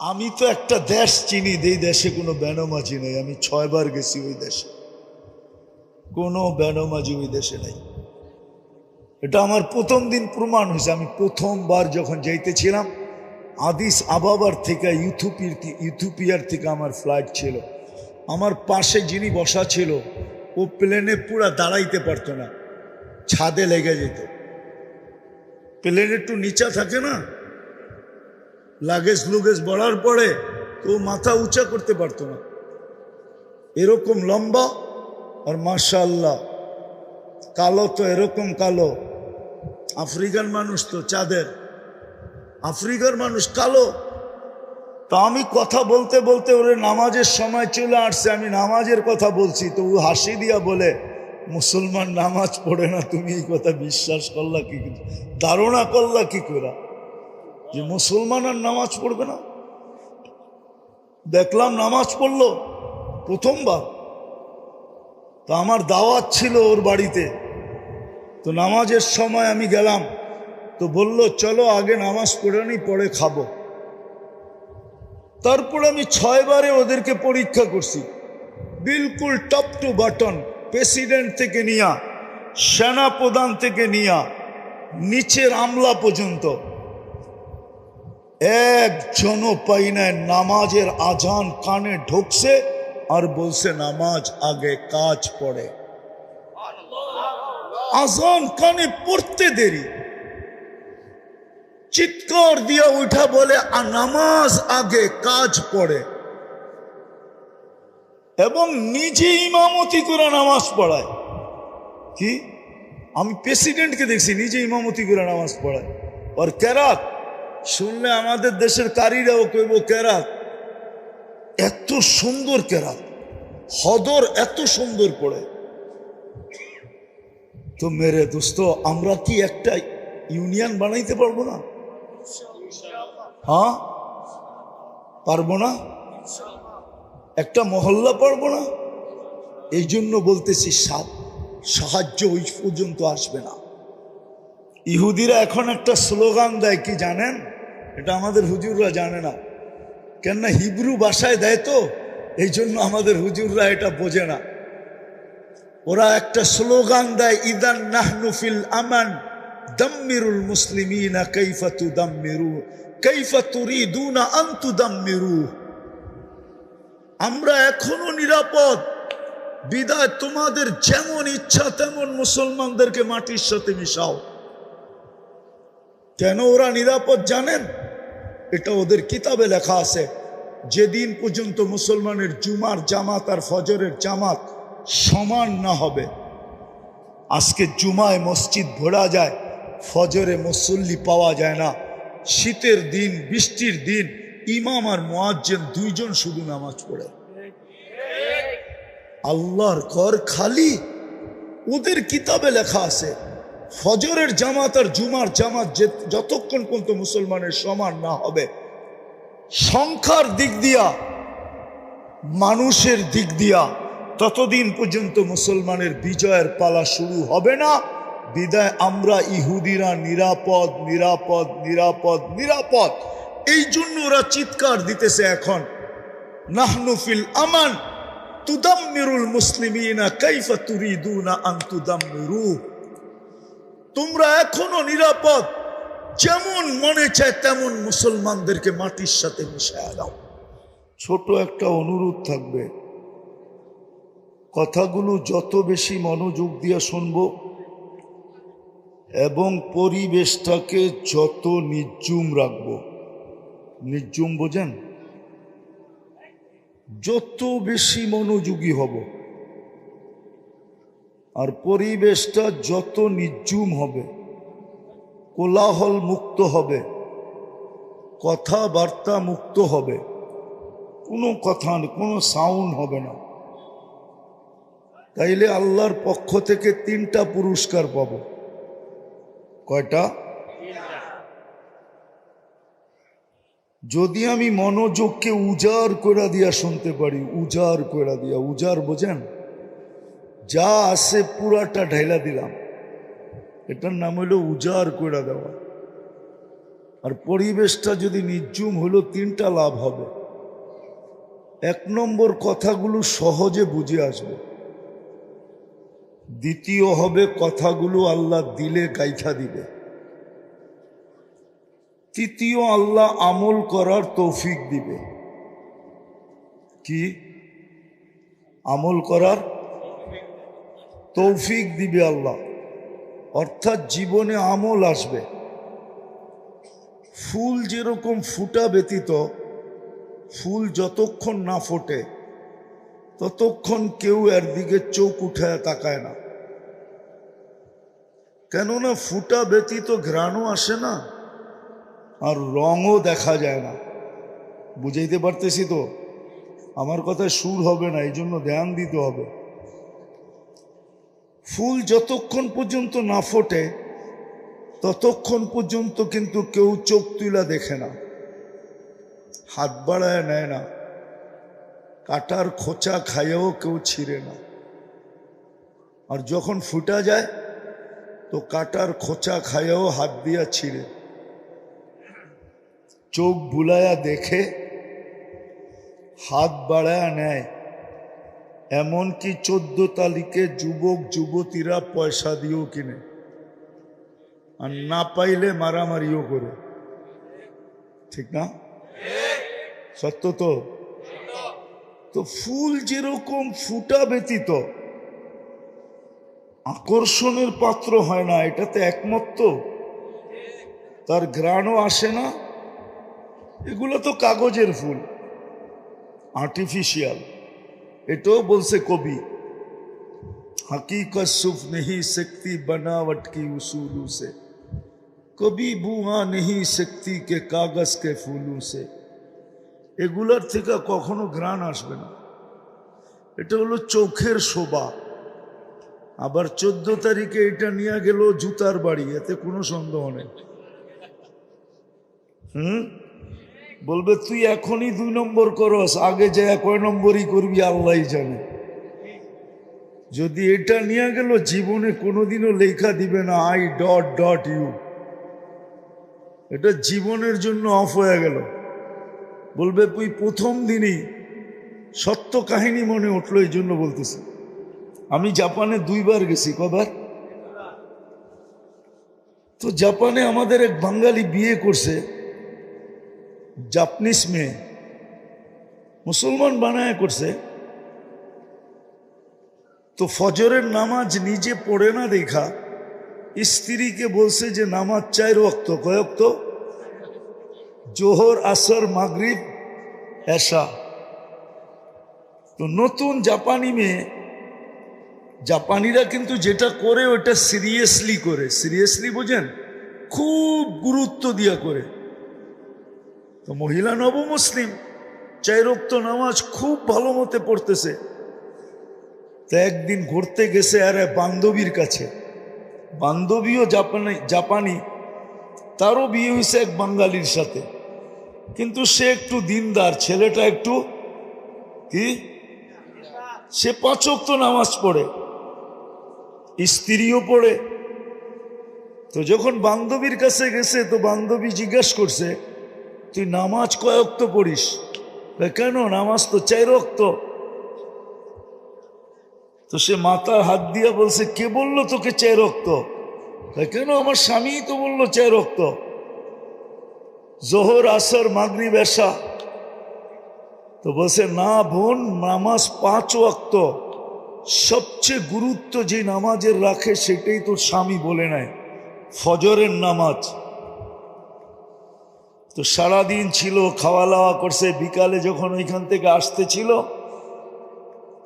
আমি তো একটা দেশ চিনি এই দেশে কোনো ব্যানমাজি নেই। আমি ছয়বার গেছি ওই দেশে। কোনো ব্যানমাজি ওই দেশে নেই। এটা আমার প্রথম দিন প্রমাণ হয়েছে। আমি প্রথমবার যখন যাইতেছিলাম, আদিস আবাবার থেকে, ইউথুপির ইউথুপিয়ার থেকে আমার ফ্লাইট ছিল। আমার পাশে যিনি বসা ছিল, ও প্লেনে পুরা দাঁড়াইতে পারতো না। ছাদে লেগে যেত। প্লেন একটু নিচা থাকে না? লাগেজ লুগেজ বড়ার পরে তো মাথা উঁচা করতে পারতো না। এরকম লম্বা আর মার্শাল্লাহ কালো তো এরকম কালো। আফ্রিকান মানুষ তো চাঁদের। আফ্রিকার মানুষ কালো। তা আমি কথা বলতে বলতে ওরে নামাজের সময় চলে আসছে, আমি নামাজের কথা বলছি, তো ও হাসি দিয়া বলে, মুসলমান নামাজ পড়ে না, তুমি এই কথা বিশ্বাস করলা কি? ধারণা করলা কি করে? যে মুসলমান আর নামাজ পড়বে না? দেখলাম নামাজ পড়ল প্রথমবার। তো আমার দাওয়াত ছিল ওর বাড়িতে। তো নামাজের সময় আমি গেলাম। তো বলল, চলো আগে নামাজ পড়ে নি, পরে খাব। তারপর আমি ছয়বারে ওদেরকে পরীক্ষা করছি। বিলকুল টপ টু বাটন, প্রেসিডেন্ট থেকে নিয়া সেনা প্রধান থেকে নিয়া, নিচের আমলা পর্যন্ত। একজনও পাই নাই নামাজের আজান কানে ঢুকছে আর বলছে, নামাজ আগে কাজ পড়ে। আজান কানে পড়তে দেরি। চিৎকার দিয়া উঠা বলে, আর নামাজ আগে কাজ পড়ে। এবং নিজে ইমামতি করে নামাজ পড়ায়। কি? আমি প্রেসিডেন্টকে দেখছি, নিজে ইমামতি করে নামাজ পড়ায়। আর কেরাত শুনলে আমাদের দেশের কারীরাও কইব, কেরাত, এত সুন্দর কেরাত, হদর এত সুন্দর পড়ে। তো মেরে দোস্ত, আমরা কি একটা ইউনিয়ন বানাইতে পারব না? হ্যাঁ? পারব না? একটা মহল্লা পারব না? এই জন্য বলতেছি সাহায্য ওই পর্যন্ত আসবে না। ইহুদিরা এখন একটা স্লোগান দেয়, কি জানেন? এটা আমাদের হুজুররা জানে না। কেননা হিব্রু ভাষায় দেয় তো, এই জন্য আমাদের হুজুররা এটা বোঝে না। ওরা একটা স্লোগান দেয়, ইদান নাহনুফিল আমান দাম্মিরুল মুসলিমিনা কাইফা তুদাম্মিরু, কাইফা তুরিদুনা আন তুদাম্মিরু। আমরা এখনও নিরাপদ। বিদায়, তোমাদের যেমন ইচ্ছা তেমন মুসলমানদেরকে মাটির সাথে মিশাও। কেন ওরা নিরাপদ জানেন? এটা ওদের কিতাবে লেখা আছে। যেদিন পর্যন্ত মুসলমানের জুমার জামাত আর ফজরের জামাত সমান না হবে, আজকে জুমায় মসজিদ ভরা যায়, ফজরে মুসল্লি পাওয়া যায় না। শীতের দিন, বৃষ্টির দিন, ইমাম আর মোয়াজ্জেন দুইজন শুধু নামাজ পড়ে। আল্লাহর ঘর খালি, ওদের কিতাবে লেখা আছে। ফজরের জামাত আর জুমার জামাত যতক্ষণ পর্যন্ত মুসলমানের সমান না হবে, সংখ্যার দিক দিয়া, মানুষের দিক দিয়া ততদিন পর্যন্ত মুসলমানের বিজয়ের পালা শুরু হবে না। বিদায় আমরা ইহুদিরা নিরাপদ নিরাপদ নিরাপদ নিরাপদ। এই জন্য ওরা চিৎকার দিতেছে এখন নাহনুফিল আমান, তুদাম্মিরুল মুসলিমিনা কাইফা তুরিদুনা আন তুদাম্মিরু তোমরা এখনও নিরাপদ। যেমন মনে চায় তেমন মুসলমানদেরকে মাটির সাথে মিশায় দাও। ছোট একটা অনুরোধ থাকবে। কথাগুলো যত বেশি মনোযোগ দিয়ে শুনব এবং পরিবেশটাকে যত নির্জুম রাখব। নির্জুম বোঝেন? যত বেশি মনোযোগী হব। আর পরিবেশটা যত নির্জুম হবে, কোলাহল মুক্ত হবে, কথাবার্তা মুক্ত হবে, কোনো কথা কোনো সাউন্ড হবে না। তাইলে আল্লাহর পক্ষ থেকে তিনটা পুরস্কার পাব। কয়টা? যদি আমি মনোযোগকে উজাড় করে দিয়া শুনতে পারি, উজাড় করে দিয়া, উজাড় বোঝেন? যা আছে পুরাটা ঢাইলা দিলাম। এটার নাম হইল উজাড় করে দেওয়া। আর পরিবেশটা যদি নির্জুম হলো তিনটা লাভ হবে। এক নম্বর কথাগুলো সহজে বুঝে আসবে। দ্বিতীয় হবে কথাগুলো আল্লাহ দিলে, গাইথা দিবে তৃতীয়, আল্লাহ আমল করার তৌফিক দিবে। কি? আমল করার তৌফিক দিবে আল্লাহ। অর্থাৎ জীবনে আমল আসবে। ফুল যেরকম ফুটা ব্যতীত, ফুল যতক্ষণ না ফোটে, ততক্ষণ কেউ এর দিকে চোখ উঠায় তাকায় না। কেননা ফুটা ব্যতীত ঘ্রাণও আসে না আর রঙও দেখা যায় না। বুঝাইতে পারতেছি তো? আমার কথায় সুর হবে না এই জন্য ধ্যান দিতে হবে। ফুল যতক্ষণ পর্যন্ত না ফোটে, ততক্ষণ পর্যন্ত কিন্তু কেউ চোখ তুলা দেখে না। হাত বাড়ায় নেয় না। কাটার খোঁচা খাইয়েও কেউ ছিঁড়ে না। আর যখন ফুটা যায়, তো কাটার খোঁচা খাইয়েও হাত দিয়া ছিঁড়ে। চোখ বুলায়া দেখে হাত বাড়ায়া নেয়। এমনকি চোদ্দ তারিখে যুবক, যুবতীরা পয়সা দিয়েও কিনে। আর না পাইলে মারামারিও করে। ঠিক না? সত্য তো? তো ফুল যেরকম ফুটা ব্যতীত, আকর্ষণের পাত্র হয় না, এটাতে একমত? তার ঘ্রাণও আসে না। এগুলো তো কাগজের ফুল আর্টিফিশিয়াল এটাও বলছে কবি हकीकत सुफ नहीं सकती बनावट की उसूलों से कभी बुआ नहीं सकती के কাগজ কে ফুলু সে এগুলার থেকে কখনো ঘ্রাণ আসবে না এটা হলো চোখের শোভা আবার চোদ্দ তারিখে এটা নিয়ে গেল জুতার বাড়ি এতে কোনো সন্দেহ নেই হুম বলবে, তুই এখনই দুই নম্বর করস, আগে যে কয় নম্বরই করবি, আল্লাহ জানে। যদি এটা নিয়ে গেল, জীবনে কোনোদিনও লেখা দিবে না, আই ডট ডট ইউ। এটা জীবনের জন্য অফ হয়ে গেল। বলবে, তুই প্রথম দিনই সত্য কাহিনী মনে উঠল এই জন্য বলতেছি। আমি জাপানে দুইবার গেছি, কবার? তো জাপানে আমাদের এক বাঙালি বিয়ে করছে। জাপানিস মেয়ে। মুসলমান বানায় করছে। তো ফজরের নামাজ নিজে পড়ে না দেখা, স্ত্রীকে বলছে যে নামাজ চাই রক্ত। কয়ক্ত জোহর, আসর, মাগরিব এসা তো নতুন জাপানি মেয়ে, জাপানিরা কিন্তু যেটা করে ওটা সিরিয়াসলি করে। সিরিয়াসলি বোঝেন? খুব গুরুত্ব দিয়া করে। তো মহিলা নব মুসলিম চাই রক্ত নামাজ খুব ভালো মতে পড়তেছে। তো একদিন ঘুরতে গেছে আর বান্ধবীর কাছে। বান্ধবীও জাপানি জাপানি, তারও বিয়ে হয়েছে এক বাঙালির সাথে। কিন্তু সে একটু দিনদার, ছেলেটা একটু কি? সে পাঁচক তো নামাজ পড়ে, স্ত্রীও পড়ে। তো যখন বান্ধবীর কাছে গেছে, তো বান্ধবী জিজ্ঞাসা করছে তুই নামাজ কয়েক তো পড়িস। কেন? নামাজ তো চাই রক্ত তো সে মাথার হাত দিয়া বলছে, কে বলল তোকে চাই রক্ত কেন? আমার স্বামী তো বলল চাই রক্ত জোহর, আসর মাগরি বেশা তো বলছে, না বোন, নামাজ পাঁচ ওয়াক্ত। সবচেয়ে গুরুত্ব যে নামাজের রাখে সেটাই তোর স্বামী বলে নেয়। ফজরের নামাজ। তো সারাদিন ছিল খাওয়া দাওয়া করছে, বিকালে যখন ওইখান থেকে আসতে ছিল,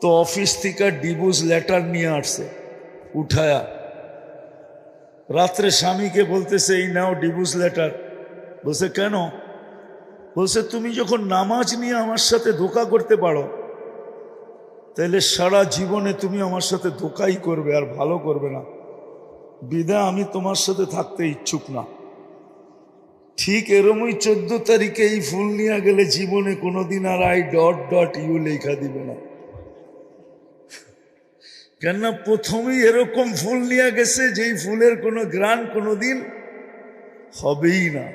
তো অফিস থেকে ডিভোর্স লেটার নিয়ে আসছে, উঠায়া। রাত্রে স্বামীকে বলতেছে, এই নাও ডিভোর্স লেটার। বলছে, কেন? বলছে, তুমি যখন নামাজ নিয়ে আমার সাথে ধোকা করতে পারো, তাহলে সারা জীবনে তুমি আমার সাথে ধোকাই করবে আর ভালো করবে না। বিদা, আমি তোমার সাথে থাকতে ইচ্ছুক না। ঠিক এরমই চোদ্দ তারিখে এই ফুল নিয়ে গেলে জীবনে কোনোদিন আর আই ডট ডট ইউ লেখা দিবে না। কেননা প্রথমেই এরকম ফুল নিয়ে গেছে যেই ফুলের কোনো গ্রান কোনোদিন হবেই না।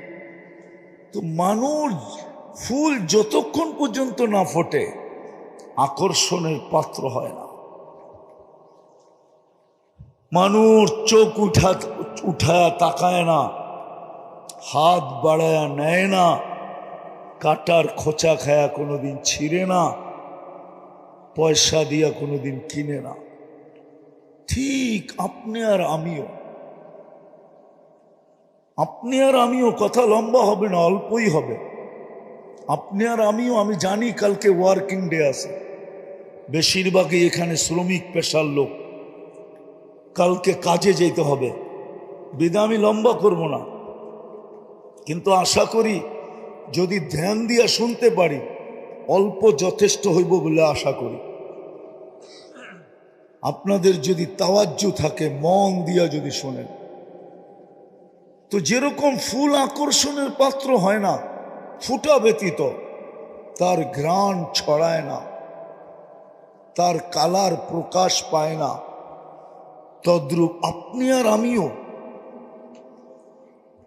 তো মানুষ ফুল যতক্ষণ পর্যন্ত না ফোটে, আকর্ষণের পাত্র হয় না। মানুষ চোখ উঠা উঠা তাকায় না। হাত বাড়ায়া নেয় না, কাটার খোঁচা খায়া কোনোদিন ছিঁড়ে না, পয়সা দিয়া কোনোদিন কিনে না। ঠিক আপনি আর আমিও। আপনি আর আমিও কথা লম্বা হবে না, অল্পই হবে। আপনি আর আমিও, আমি জানি কালকে ওয়ার্কিং ডে আছে। বেশিরভাগই এখানে শ্রমিক পেশার লোক। কালকে কাজে যেতে হবে। বিদা আমি লম্বা করব না। কিন্তু আশা করি যদি ধ্যান দিয়া শুনতে পারি, অল্প যথেষ্ট হইব বলে আশা করি। আপনাদের যদি তাওয়াজ্জু থাকে, মন দিয়া যদি শোনেন। তো যেরকম ফুল আকর্ষণের পাত্র হয় না, ফুটা ব্যতীত, তার ঘ্রাণ ছড়ায় না, তার কালার প্রকাশ পায় না, তদ্রূপ আপনি আর আমিও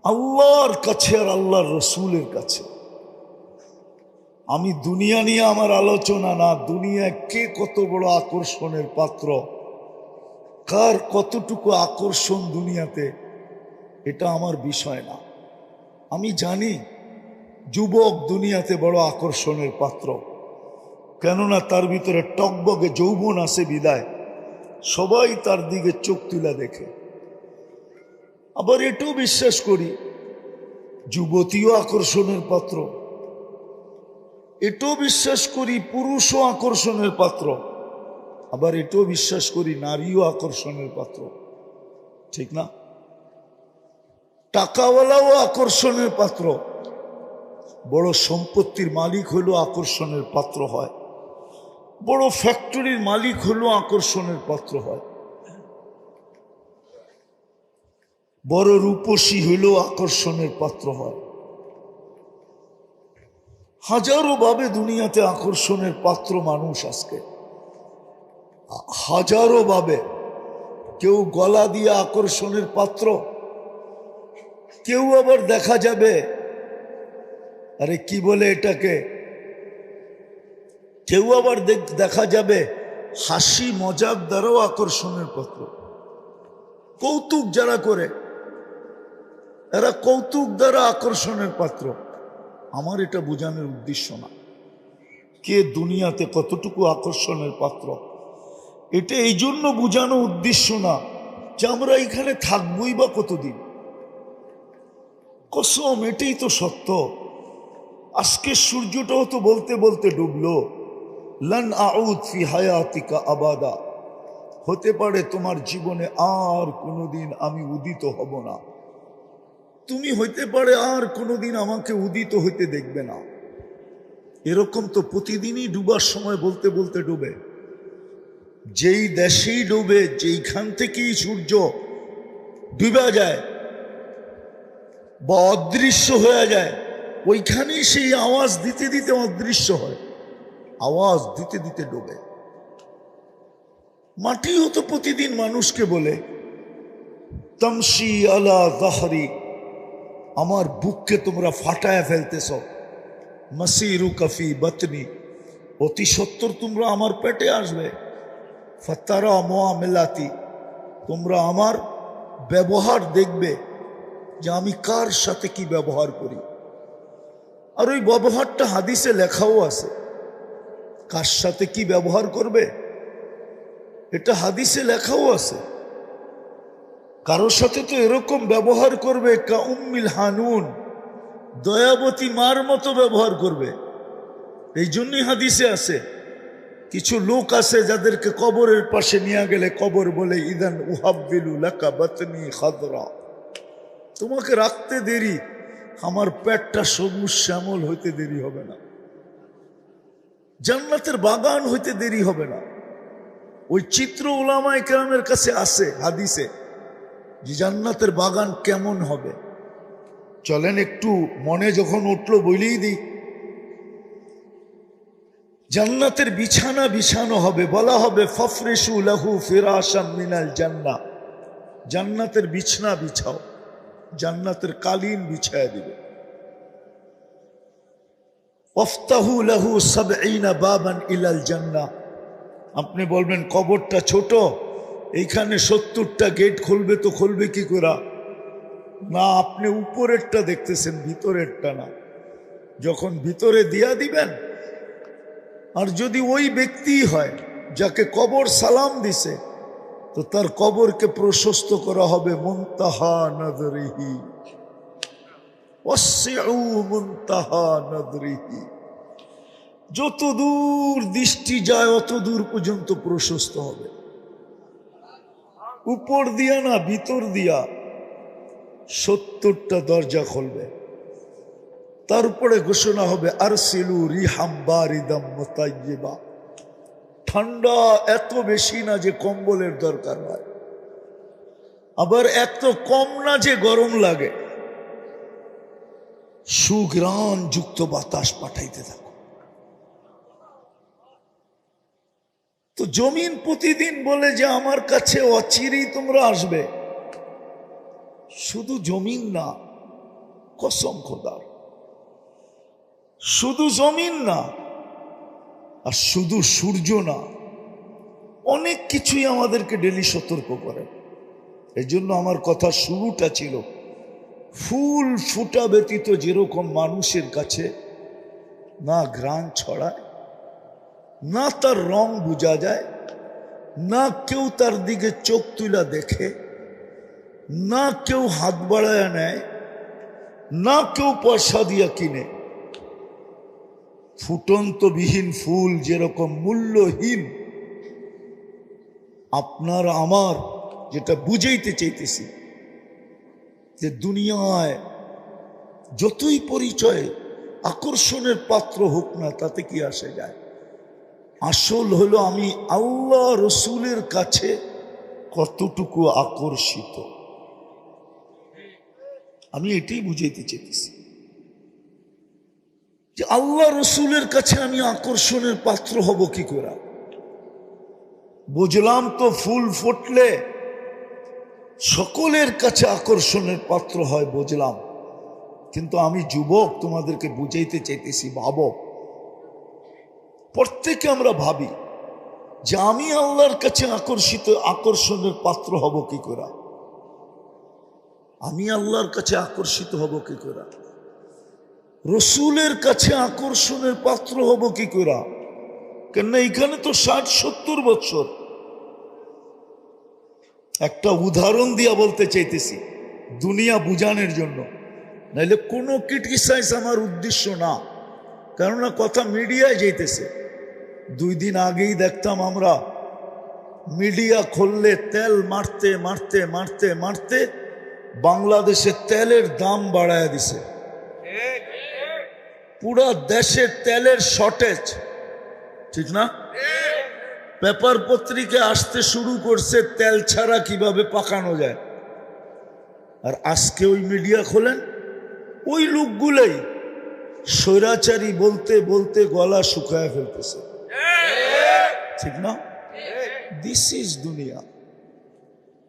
আল্লাহর কাছে আর আল্লাহর রসুলের কাছে। আমি দুনিয়া নিয়ে আমার আলোচনা না, দুনিয়া কে কত বড় আকর্ষণের পাত্র? কার কতটুকু আকর্ষণ দুনিয়াতে? এটা আমার বিষয় না। আমি জানি যুবক দুনিয়াতে বড় আকর্ষণের পাত্র। কেননা তার ভিতরে টকবগে যৌবন আছে বিদায়। সবাই তার দিকে চোখ তুলা দেখে। আবার এটাও বিশ্বাস করি, যুবতীও আকর্ষণের পাত্র। এটাও বিশ্বাস করি, পুরুষও আকর্ষণের পাত্র। আবার এটাও বিশ্বাস করি, নারীও আকর্ষণের পাত্র। ঠিক না? টাকাওয়ালাও আকর্ষণের পাত্র। বড় সম্পত্তির মালিক হলেও আকর্ষণের পাত্র হয়। বড় ফ্যাক্টরির মালিক হলেও আকর্ষণের পাত্র হয়। বড় রূপসী হলেও আকর্ষণের পাত্র হয়। হাজারো ভাবে দুনিয়াতে আকর্ষণের পাত্র মানুষ আজকে। হাজারো ভাবে কেউ গলা দিয়ে আকর্ষণের পাত্র, কেউ আবার দেখা যাবে, আরে কি বলে এটাকে? কেউ আবার দেখ- যাবে, হাসি মজাক দ্বারাও আকর্ষণের পাত্র। কৌতুক যারা করে এরা কৌতুক দ্বারা আকর্ষণের পাত্র। আমার এটা বোঝানোর উদ্দেশ্য না। কে দুনিয়াতে কতটুকু আকর্ষণের পাত্র? এটা এই জন্য বোঝানো উদ্দেশ্য না যে আমরা এখানে থাকবই বা কতদিন। কসম, এটাই তো সত্য। আজকে সূর্যটাও তো বলতে বলতে ডুবলো। লন আউদ ফি হায়াতিকা আবাদা। হতে পারে তোমার জীবনে আর কোনোদিন আমি উদিত হব না। তুমি হইতে পারে আর কোনোদিন আমাকে উদিত হইতে দেখবে না। এরকম তো প্রতিদিনই ডুবার সময় বলতে বলতে ডুবে। যেই দেশেই ডুবে, যেইখান থেকেই সূর্য ডুবে যায়, বা অদৃশ্য হয়ে যায়, ওইখানেই সেই আওয়াজ দিতে দিতে অদৃশ্য হয়। আওয়াজ দিতে দিতে ডোবে। মাটিও তো প্রতিদিন মানুষকে বলে তমসি আলা দহরি আমার বুককে তোমরা ফাটায় ফেলতেছ। মাসিরু কফি বতনি। অতি সত্তর তোমরা আমার পেটে আসবে। ফতারা মোয়া মেলাতি তোমরা আমার ব্যবহার দেখবে যে আমি কার সাথে কি ব্যবহার করি। আর ওই ব্যবহারটা হাদিসে লেখাও আছে। কার সাথে কি ব্যবহার করবে? এটা হাদিসে লেখাও আছে। কারোর সাথে তো এরকম ব্যবহার করবে কা উম্মিল হানুন। দয়াবতী মার মতো ব্যবহার করবে। এই জন্যই হাদিসে আছে, কিছু লোক আছে যাদেরকে কবরের পাশে নিয়ে গেলে কবর বলে, ইদান উহাবিলু লাকা খাদরা। তোমাকে রাখতে দেরি, আমার পেটটা সবুজ শ্যামল হইতে দেরি হবে না। জান্নাতের বাগান হইতে দেরি হবে না। ওই চিত্র ওলামায় কেরামের কাছে আছে হাদিসে। যে জান্নাতের বাগান কেমন হবে? চলেন একটু মনে যখন উঠল বলেই দিই। জান্নাতের বিছানা বিছানো হবে, বলা হবে, ফফরেশু লাহু ফিরাশাম মিনাল জান্না জান্নাতের বিছনা বিছাও, জান্নাতের কালীন বিছায় দিবে। অফতাহু লাহু সাবঈনা বাবান ইলাল জান্না আপনি বলবেন, কবরটা ছোট। এইখানে সত্তরটা গেট খুলবে তো খুলবে কি করে? না, আপনি উপরেরটা দেখতেছেন, ভিতরেরটা না। যখন ভিতরে দিয়া দিবেন, আর যদি ওই ব্যক্তি হয়, যাকে কবর সালাম দিছে, তো তার কবরকে প্রশস্ত করা হবে মুনতাহা যত দূর দৃষ্টি যায় অত দূর পর্যন্ত প্রশস্ত হবে। উপর দিয়া না, ভিতর দিয়া সত্তরটা দরজা খুলবে। তারপরে ঘোষণা হবে আর সিলু রিহাম্বারিদাম মোতাইবা ঠান্ডা এত বেশি না যে কম্বলের দরকার হয়। আবার এত কম না যে গরম লাগে। সুগ্রাণ যুক্ত বাতাস পাঠাইতে থাকো। তো জমিন প্রতিদিন বলে যে আমার কাছে অচিরেই তোমরা আসবে। শুধু জমিন না, কসম খোদার। শুধু জমিন না, আর শুধু সূর্য না, অনেক কিছুই আমাদেরকে ডেলি সতর্ক করে। এই জন্য আমার কথা শুরুটা ছিল, ফুল ফুটা ব্যতীত যেরকম মানুষের কাছে না ঘ্রাণ ছড়ায় না তার রং বোঝা যায়, না কেউ তার দিকে চোখ তুলা দেখে, না কেউ হাত বাড়ায় নেয়, না কেউ পয়সা দিয়া কিনে। ফুটন্তবিহীন ফুল যেরকম মূল্যহীন, আপনার আমার যেটা বুঝাইতে চাইতেছি, যে দুনিয়ায় যতই পরিচয় আকর্ষণের পাত্র হোক না, তাতে কি আসে যায়? আসল হলো আমি আল্লাহ রসুলের কাছে কতটুকু আকর্ষিত। আমি এটাই বুঝাইতে চেয়েছি যে আল্লাহ রসুলের কাছে আমি আকর্ষণের পাত্র হব কি করে? বুঝলাম তো ফুল ফুটলে সকলের কাছে আকর্ষণের পাত্র হয়, বুঝলাম। কিন্তু আমি যুবক, তোমাদেরকে বুঝাইতে চাইতেছি ভাবো প্রত্যেকে আমরা ভাবি যে আমি আল্লাহর কাছে আকর্ষিত, আকর্ষণের পাত্র হব কি করে? আমি আল্লাহর কাছে আকর্ষিত হব কি করে? রসুলের কাছে আকর্ষণের পাত্র হব কি করে? কেননা এখানে তো ষাট, সত্তর বছর। একটা উদাহরণ দিয়া বলতে চাইতেছি, দুনিয়া বুঝানোর জন্য। নাইলে কোনো ক্রিটিসাইজ আমার উদ্দেশ্য না। কেননা কথা মিডিয়ায় যাইতেছে। দুই দিন আগেই দেখতাম আমরা, মিডিয়া খুললে তেল মারতে মারতে মারতে মারতে বাংলাদেশে তেলের দাম বাড়ায় দিছে। পুরা দেশে তেলের শর্টেজ ঠিক না? পেপার পত্রিকা আসতে শুরু করছে, তেল ছাড়া কীভাবে পাকানো যায়? আর আজকে ওই মিডিয়া খোলেন, ওই লোকগুলোই স্বৈরাচারী বলতে বলতে গলা শুকায় ফেলতেছে। ঠিক না? দিস ইজ দুনিয়া।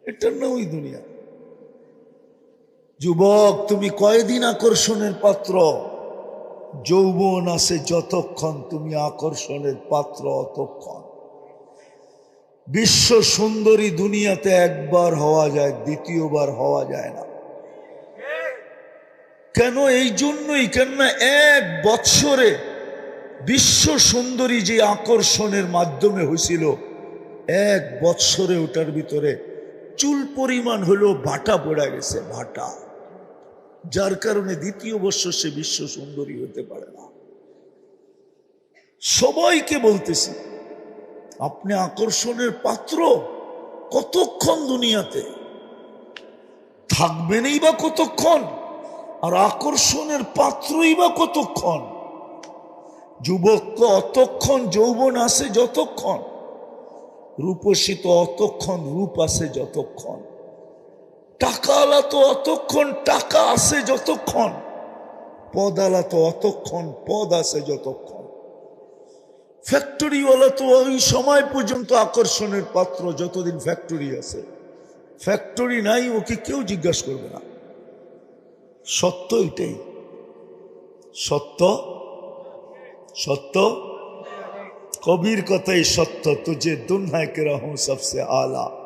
এটা না ওই দুনিয়া। যুবক, তুমি কয়দিন আকর্ষণের পাত্র? যৌবন আছে যতক্ষণ তুমি আকর্ষণের পাত্র অতক্ষণ। বিশ্ব সুন্দরী দুনিয়াতে একবার হওয়া যায়, দ্বিতীয়বার হওয়া যায় না। কেন এই জন্যই? কেননা এক বৎসরে বিশ্ব সুন্দরী যে আকর্ষণের মাধ্যমে হয়েছিল, এক বৎসরে ওটার ভিতরে চুল পরিমাণ হলেও ভাটা পড়ে গেছে ভাটা যার কারণে দ্বিতীয় বৎসর সে বিশ্ব সুন্দরী হতে পারে না। সবাইকে বলতেছি, আপনি আকর্ষণের পাত্র কতক্ষণ দুনিয়াতে? থাকবেনই বা কতক্ষণ? আর আকর্ষণের পাত্রই বা কতক্ষণ? যুবক অতক্ষণ, যৌবন আসে যতক্ষণ। রূপসী তো অতক্ষণ, রূপ আসে যতক্ষণ। টাকাওয়ালা তো অতক্ষণ, টাকা আসে যতক্ষণ। পদালা তো অতক্ষণ, পদ আসে যতক্ষণ। ফ্যাক্টরিওয়ালা তো ওই সময় পর্যন্ত আকর্ষণের পাত্র, যতদিন ফ্যাক্টরি আছে। ফ্যাক্টরি নাই, ওকে কেউ জিজ্ঞাসা করবে না। সত্য এটাই। সত্য? সত্য? কবির কথাই সত্য। তুঝে দুনিয়া কে রহ সবসে আলা।